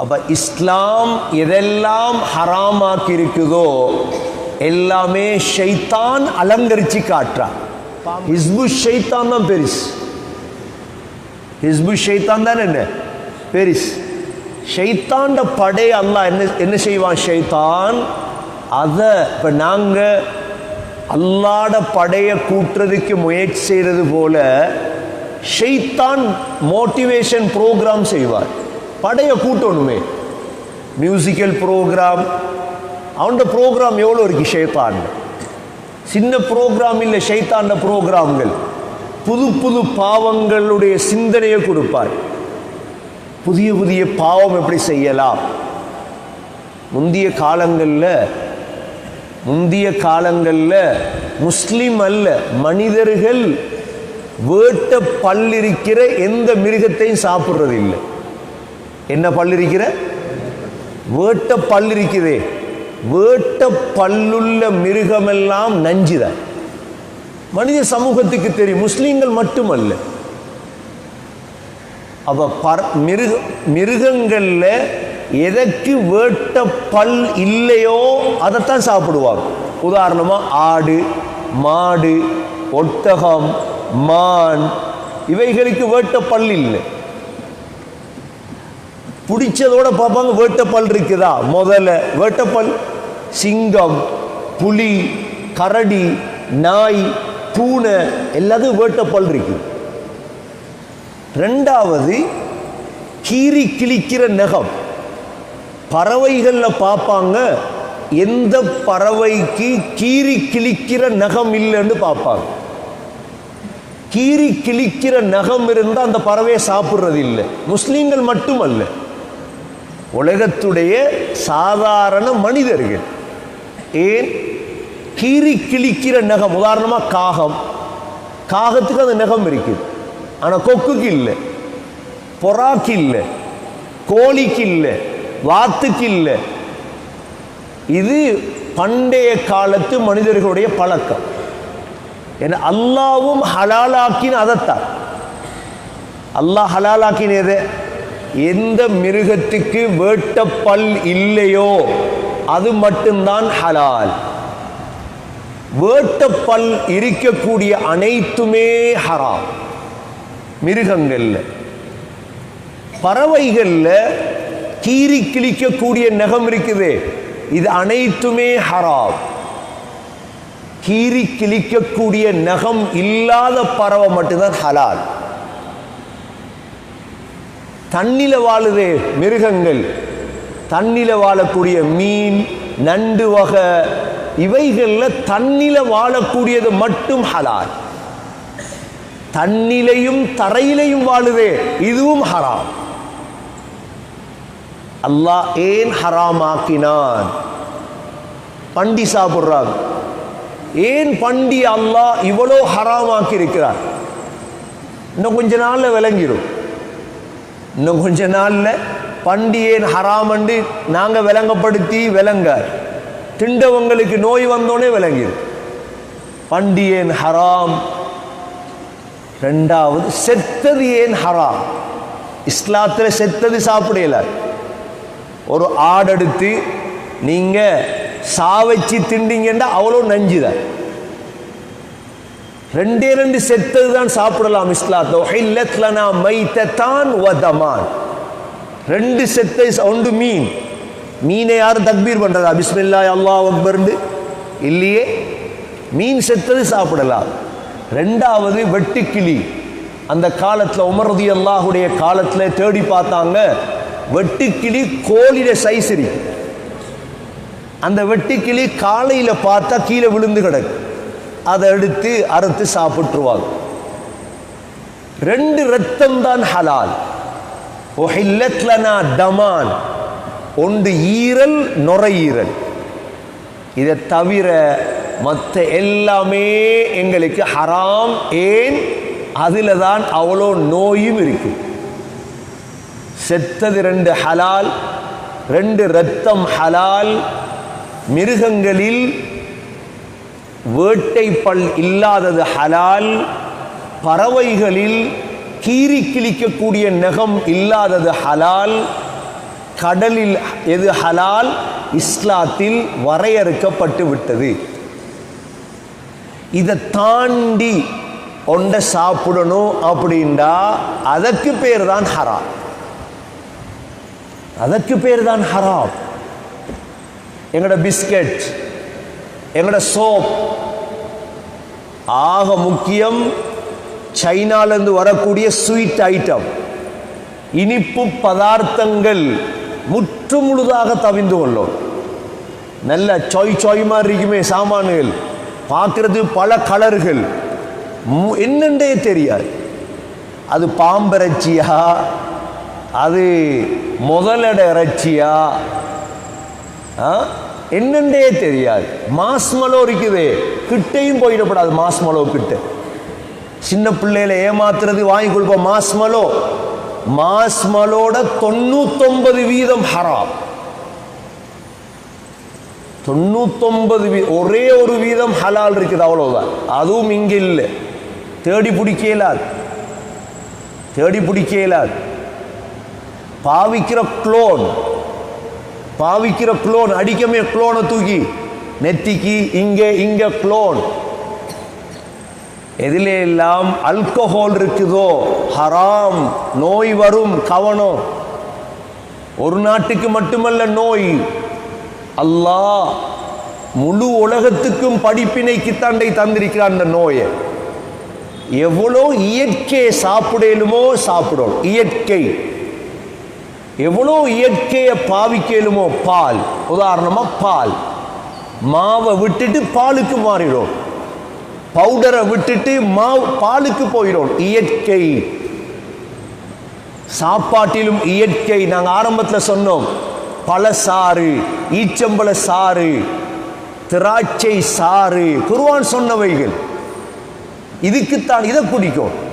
அப்ப இஸ்லாம் எதெல்லாம் ஹராமாக்கி இருக்குதோ எல்லாமே ஷைத்தான் அலங்கரிச்சு காட்டுறான் ஹிஸ்பு ஷைத்தான் தான் பெரிஸ். ஹிஸ்பு ஷைத்தான் தான் என்ன? பெரிஸ். ஷைத்தாண்ட படை அல்லா என்ன என்ன செய்வான்? ஷைத்தான் அதை இப்போ நாங்கள் அல்லாட படையை கூட்டுறதுக்கு முயற்சி செய்கிறது போல ஷைத்தான் மோட்டிவேஷன் ப்ரோக்ராம் செய்வார். படையை கூட்டணுமே மியூசிக்கல் ப்ரோக்ராம் அவனோட ப்ரோக்ராம் எவ்வளோ இருக்கு ஷைத்தான்? சின்ன ப்ரோக்ராம் இல்லை ஷைத்தாண்ட ப்ரோக்ராம்கள் புது புது பாவங்களுடைய சிந்தனையை கொடுப்பார். புதிய புதிய பாவம் எப்படி செய்யலாம்? முந்திய காலங்களில் முந்திய காலங்களில் முஸ்லீம் அல்ல மனிதர்கள் வேட்ட பல்லிருக்கிற எந்த மிருகத்தையும் சாப்பிட்றது இல்லை என்ன பல் இருக்கிற? வேட்ட பல்லிருக்குதே வேட்ட பல்லுள்ள மிருகமெல்லாம் நஞ்சுதான் மனித சமூகத்துக்கு தெரியும் முஸ்லீம்கள் மட்டுமல்ல. அவ பர் மிருக மிருகங்களில் எதற்கு வேட்ட பல் இல்லையோ அதைத்தான் சாப்பிடுவாங்க. உதாரணமா ஆடு மாடு ஒட்டகம் மான் இவைகளுக்கு வேட்ட பல் இல்லை. பிடிச்சதோட பார்ப்பாங்க வேட்டப்பல் இருக்குதா? முதல்ல வேட்டப்பல் சிங்கம் புலி கரடி நாய் பூனை எல்லாத்தையும் வேட்டப்பல் இருக்கு. ரெண்டாவது கீறி கிழிக்கிற நகம். பறவைகளில் பார்ப்பாங்க எந்த பறவைக்கு கீறி கிழிக்கிற நகம் இல்லைன்னு பார்ப்பாங்க. கீறி கிழிக்கிற நகம் இருந்தால் அந்த பறவையை சாப்பிட்றது இல்லை. முஸ்லீம்கள் மட்டுமல்ல. உலகத்துடைய சாதாரண மனிதர்கள். ஏன்? கீறி கிழிக்கிற நகம் உதாரணமாக காகம். காகத்துக்கு அந்த நகம் இருக்குது. ஆனால் கொக்குக்கு இல்லை. பொறாக்கு இல்லை. கோழிக்கு இல்லை. வாத்துக்கு இல்லை. இது பண்டைய காலத்து மனிதர்களுடைய பழக்கம். ஏன்னா அல்லாவும் ஹலாலாக்கின அதைத்தான். அல்லாஹ் ஹலாலாக்கினது எந்த மிருகத்துக்கு வேட்டப்பல் இல்லையோ அது மட்டும்தான் ஹலால். வேட்டப்பல் இருக்கக்கூடிய அனைத்துமே ஹராம். மிருகங்கள்ல. பறவைகள்ல கீறி கிழிக்கக்கூடிய நகம் இருக்குது. இது அனைத்துமே ஹராம். கீறி கிழிக்கக்கூடிய நகம் இல்லாத பறவை மட்டும்தான் ஹலால். தண்ணில வாழுதே மிருகங்கள் தண்ணில வாழக்கூடிய மீன் நண்டு வகை இவைகள்ல தண்ணில வாழக்கூடியது மட்டும் ஹலால். தண்ணிலையும் தரையிலையும் வாழுதே இதுவும் ஹராம். அல்லாஹ் ஏன் ஹராம் ஆக்கினான் பண்டி சாப்பிடுறாங்க. ஏன் பண்டி அல்லாஹ் இவ்வளோ ஹராம் ஆக்கி இருக்கிறார் இன்னும் கொஞ்ச நாள்ல விளங்கிடும். இன்னும் கொஞ்ச நாள்ல பண்டிகையின் ஹராமண்டு நாங்க விளங்கப்படுத்தி விளங்க. திண்டவங்களுக்கு நோய் வந்தோடனே விளங்கிடும் பண்டியன் ஹராம். ரெண்டாவது செத்தது ஏன் ஹராம். இஸ்லாத்துல செத்தது சாப்பிடல. ஒரு ஆடெடுத்து நீங்க சாவச்சி திண்டிங்கன்னா அவ்வளோ நஞ்சுதான் ரெண்டே ரெண்டு செத்தது தான் சாப்பிடலாம் இஸ்லாத்தோ. மைத்தத்தான் வதமான். ரெண்டு செத்தை ஒன்று மீன் மீனை யாரும் தக்பீர் பண்ணுறதா பிஸ்மில்லா அல்லாஹ் அக்பர்ண்டு இல்லையே. மீன் செத்தது சாப்பிடலாம். ரெண்டாவது வெட்டுக்கிளி. அந்த காலத்தில் உமரதி அல்லாஹுடைய காலத்தில் தேடி பார்த்தாங்க. வெட்டுக்கிளி கோழிட சைஸ் இருக்கு அந்த வெட்டுக்கிளி காலையில் பார்த்தா கீழே விழுந்து கிடக்கு. அதை எடுத்து அறுத்து சாப்பிட்டுருவாங்க. ரெண்டு ரத்தம் தான் ஹலால் ஒஹில்லத்லனா டமான் ஒன்று ஈரல் நுரையீரல் இதை தவிர மற்ற எல்லாமே எங்களுக்கு ஹராம். ஏன்? அதில் தான் அவ்வளோ நோயும் இருக்கு. செத்தது ரெண்டு ஹலால் ரெண்டு ரத்தம் ஹலால். மிருகங்களில் வேட்டை பல் இல்லாதது ஹலால் பறவைகளில் கீறி கிழிக்கக்கூடிய நகம் இல்லாதது ஹலால் கடலில் எது ஹலால் இஸ்லாத்தில் வரையறுக்கப்பட்டு விட்டது. இதை தாண்டி ஒன்றை சாப்பிடணும் அப்படின்டா அதற்கு பேர் தான் ஹராம். அதற்கு பேர் தான் ஹராம். எங்களோட பிஸ்கட் எங்களோட சோப். ஆக முக்கியம் சைனாலேருந்து வரக்கூடிய ஸ்வீட் ஐட்டம். இனிப்பு பதார்த்தங்கள் முற்று முழுதாக தவிந்து கொள்ளும். நல்ல சொய் சொய் மாதிரி இருக்குமே சாமான்கள். பார்க்கறது பல கலர்கள். மு- என்னென்றே தெரியாது. அது பாம்பிறைச்சியா அது முதலட இறைச்சியா? ஆ? என்னென்றே தெரியாது. மாஸ்மலோ இருக்குது. கிட்டையும் போயிடப்படாது மாஸ்மலோ கிட்ட. சின்ன பிள்ளையில ஏமாத்துறது வாங்கி கொடுப்போம் மாஸ்மலோ. மாஸ்மலோட தொண்ணூத்தொன்பது வீதம் ஹராம். தொண்ணூத்தொன்பது வீ ஒரே ஒரு வீதம் ஹலால் இருக்குது அவ்வளவுதான். அதுவும் இங்க இல்லை. தேடி பிடிக்க இயலாது தேடி பிடிக்க இயலாது பாவிக்கிற குளோன் பாவிக்கிற குளோன் அடிக்கமே குளோனை தூக்கி நெத்திக்கு இங்கே இங்கே குளோன் எதிலே எல்லாம் அல்கஹால் இருக்குதோ? ஹராம். நோய் வரும் கவனம். ஒரு நாட்டுக்கு மட்டுமல்ல நோய். அல்லாஹ் முழு உலகத்துக்கும் படிப்பினைக்கு தண்டை தந்திருக்கிறான் அந்த நோயை. எவ்வளோ இயற்கையை சாப்பிடலுமோ சாப்பிடும் இயற்கை. எவ்வளோ இயற்கையை பாவிக்கலுமோ பால். உதாரணமா பால். மாவை விட்டுட்டு பாலுக்கு மாறிடும். பவுடரை விட்டுட்டு மாவு பாலுக்கு போயிடும். இயற்கை. சாப்பாட்டிலும் இயற்கை. நாங்கள் ஆரம்பத்துல சொன்னோம். பழசாறு ஈச்சம்பழ சாறு திராட்சை சாறு. குருவான் சொன்னவைகள். இதுக்குத்தான் இதை குடிக்கும்.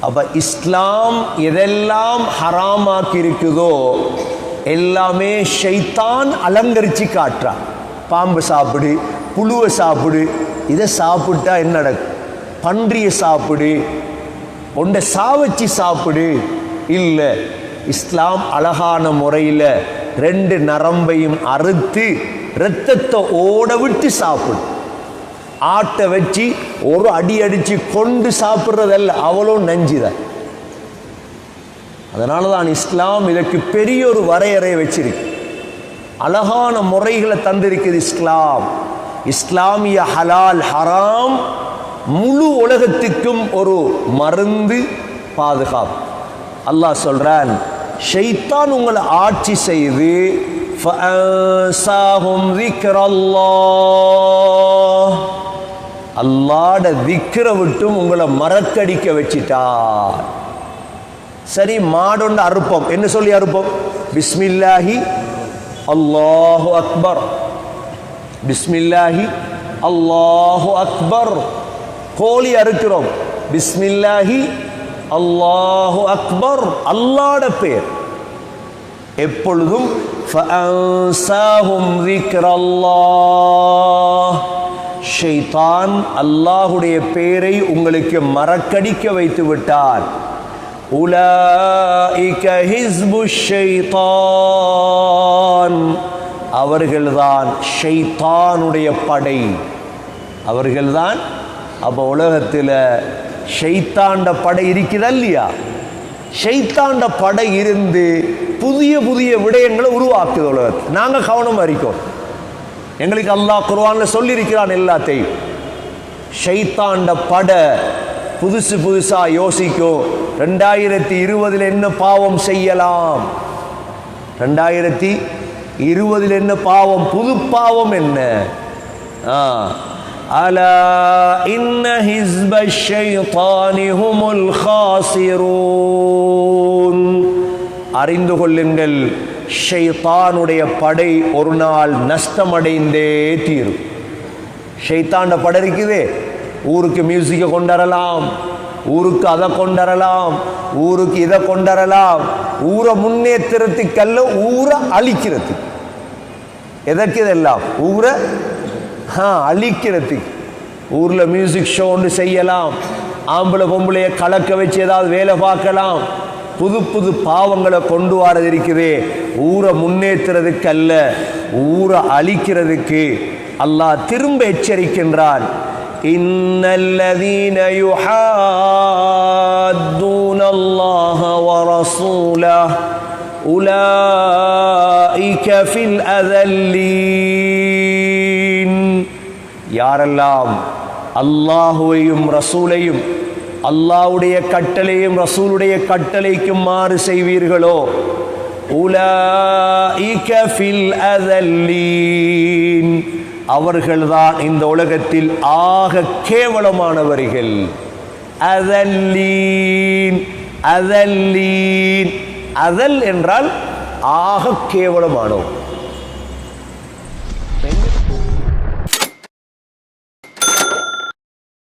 அப்போ இஸ்லாம் எதெல்லாம் ஹராமாக்கி இருக்குதோ எல்லாமே ஷைத்தான் அலங்கரிச்சு காட்டுறான் பாம்பு சாப்பிடு புழுவை சாப்பிடு இதை சாப்பிட்டா என்ன நடக்கும்? பன்றியை சாப்பிடு ஒன்றை சாவச்சி சாப்பிடு. இல்லை இஸ்லாம் அழகான முறையில் ரெண்டு நரம்பையும் அறுத்து இரத்தத்தை ஓட விட்டு சாப்பிடு. ஆட்டை வச்சு ஒரு அடி அடிச்சு கொண்டு சாப்பிட்றதல்ல அவ்வளோ நஞ்சுதான் அதனால தான் இஸ்லாம் இதற்கு பெரிய ஒரு வரையறை வச்சிருக்கு அழகான முறைகளை தந்திருக்குது இஸ்லாம் இஸ்லாமிய ஹலால் ஹராம் முழு உலகத்துக்கும் ஒரு மருந்து பாதுகாப்பு அல்லாஹ் சொல்றான் ஷைத்தான் உங்களை ஆட்சி செய்து فَأَنسَاهُمْ ذِكْرَ اللَّهِ அல்லாட திக்கிற விட்டும் உங்களை மறக்கடிக்க வச்சிட்டார் சரி மாடொண்டு அறுப்போம் என்ன சொல்லி அறுப்போம் பிஸ்மில்லாஹி அல்லாஹு அக்பர் பிஸ்மில்லாஹி அல்லாஹு அக்பர் கோழி அறுக்கிறோம் பிஸ்மில்லாஹி அல்லாஹு அக்பர் அல்லாட பேர் எப்பொழுதும் فَأَنسَاهُمْ ذِكْرَ اللَّهِ ஷைத்தான் அல்லாஹுடைய பேரை உங்களுக்கு மறக்கடிக்க வைத்து விட்டார். அவர்கள்தான் ஷைத்தானுடைய படை. அவர்கள்தான் அப்போ உலகத்தில் ஷைத்தாண்ட படை இருக்குதா இல்லையா? ஷைத்தாண்ட படை இருந்து புதிய புதிய விடயங்களை உருவாக்குது உலகத்தில். நாங்கள் கவனமாக இருக்கோம். எங்களுக்கு அல்லாஹ் குர்ஆன்ல சொல்லியிருக்கிறான் எல்லாத்தையும். ஷைத்தாண்ட பட புதுசு புதுசாக யோசிக்கும் ரெண்டாயிரத்தி இருபதில் என்ன பாவம் செய்யலாம்? ரெண்டாயிரத்தி இருபதில் என்ன பாவம்? புது பாவம் என்ன? ஆ. அலா இன்ன ஹிஸ்ப ஷைத்தானி ஹுமுல் அறிந்து கொள்ளுங்கள். ஷைத்தானுடைய படை ஒரு நாள் நஷ்டமடைந்தே தீரும். ஷைத்தாண்ட படை இருக்குதே. ஊருக்கு மியூசிக்கை கொண்டரலாம். ஊருக்கு அதை கொண்டரலாம். ஊருக்கு இதை கொண்டரலாம். ஊரை முன்னேற்றத்துக்கல்ல ஊரை அழிக்கிறதுக்கு. எதற்கு இதெல்லாம் ஊரை ஆ அழிக்கிறதுக்கு. ஊரில் மியூசிக் ஷோ ஒன்று செய்யலாம். ஆம்பளை பொம்பளையை கலக்க வச்சு ஏதாவது வேலை பார்க்கலாம். புது புது பாவங்களை கொண்டு வரது ஊரை முன்னேற்றுறதுக்கு அல்ல ஊரை அழிக்கிறதுக்கு அல்லாஹ் திரும்ப எச்சரிக்கின்றான். இன்னல்லதீன யுஹாத்தூன அல்லாஹ வரசூலஹ். உலாயிக ஃபில் அதல்லீன். யாரெல்லாம் அல்லாஹுவையும் ரசூலையும் அல்லாவுடைய கட்டளையும் ரசூலுடைய கட்டளைக்கும் மாறு செய்வீர்களோ? அவர்கள்தான் இந்த உலகத்தில் ஆக கேவலமானவர்கள். அதல்லீன் அதல்லீன். அதல் என்றால் ஆக கேவலமானோம்